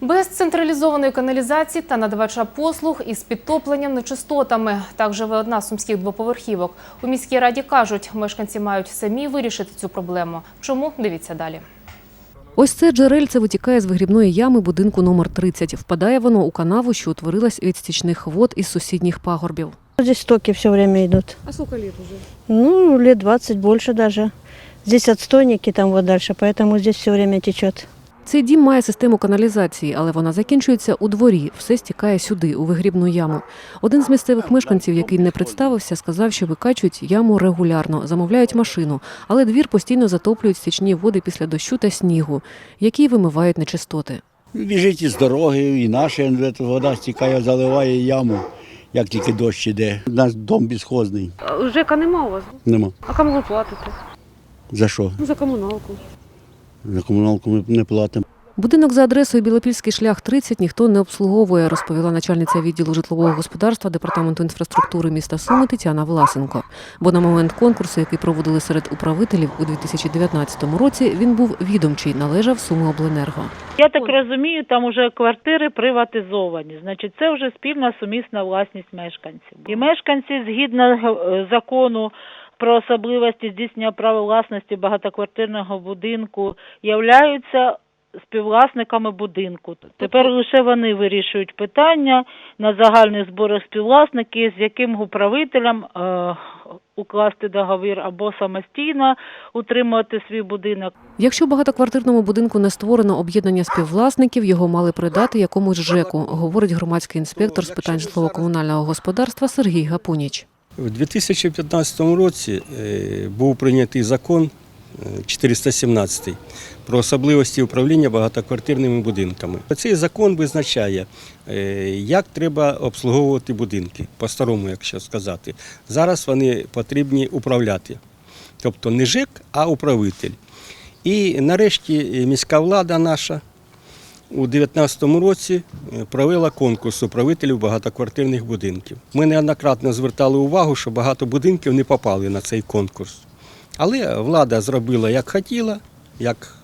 Без централізованої каналізації та надавача послуг із підтопленням нечистотами. Так живе одна з сумських двоповерхівок. У міській раді кажуть, мешканці мають самі вирішити цю проблему. Чому? Дивіться далі. Ось це джерельце витікає з вигрібної ями будинку номер 30. Впадає воно у канаву, що утворилась від стічних вод із сусідніх пагорбів. Здесь токи все время идут. А скільки літ уже? Ну, лет 20 больше даже. Здесь отстойники там вот дальше, поэтому здесь все время течет. Цей дім має систему каналізації, але вона закінчується у дворі. Все стікає сюди, у вигрібну яму. Один з місцевих мешканців, який не представився, сказав, що викачують яму регулярно, замовляють машину, але двір постійно затоплюють стічні води після дощу та снігу, які вимивають нечистоти. Біжить із дороги, і наша вода стікає, заливає яму, як тільки дощ іде. У нас дом безхозний. Жека нема у вас. Нема. А кому ви платите? За що? Ну, за комуналку. За комуналку ми не платимо. Будинок за адресою Білопільський шлях 30 ніхто не обслуговує, розповіла начальниця відділу житлового господарства департаменту інфраструктури міста Суми Тетяна Власенко. Бо на момент конкурсу, який проводили серед управителів у 2019 році, він був відомчий, належав Сумиобленерго. Я так розумію, там уже квартири приватизовані. Значить, це вже спільна сумісна власність мешканців. І мешканці, згідно е, закону про особливості здійснення права власності багатоквартирного будинку, являються співвласниками будинку. Тепер лише вони вирішують питання на загальних зборах співвласники, з яким управителем е, укласти договір або самостійно утримувати свій будинок. Якщо в багатоквартирному будинку не створено об'єднання співвласників, його мали придати якомусь ЖЕКу, говорить громадський інспектор з питань житлово-комунального господарства Сергій Гапуніч. У 2015 році е, був прийнятий закон е, 417 про особливості управління багатоквартирними будинками. Цей закон визначає, е, як треба обслуговувати будинки, по-старому, якщо сказати. Зараз вони потрібні управляти. Тобто не ЖЕК, а управитель. І нарешті е, міська влада наша у 2019 році е, провела конкурс управителів багатоквартирних будинків. Ми неоднократно звертали увагу, що багато будинків не попали на цей конкурс. Але влада зробила як хотіла, як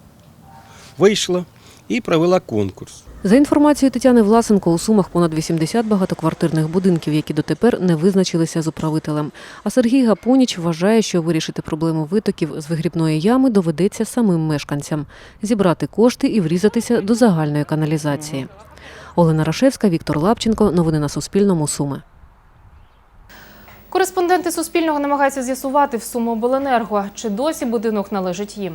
вийшла, і провела конкурс. За інформацією Тетяни Власенко, у Сумах понад 80 багатоквартирних будинків, які дотепер не визначилися з управителем. А Сергій Гапоніч вважає, що вирішити проблему витоків з вигрібної ями доведеться самим мешканцям – зібрати кошти і врізатися до загальної каналізації. Олена Рашевська, Віктор Лапченко. Новини на Суспільному. Суми. Кореспонденти Суспільного намагаються з'ясувати в Сумобленерго, чи досі будинок належить їм.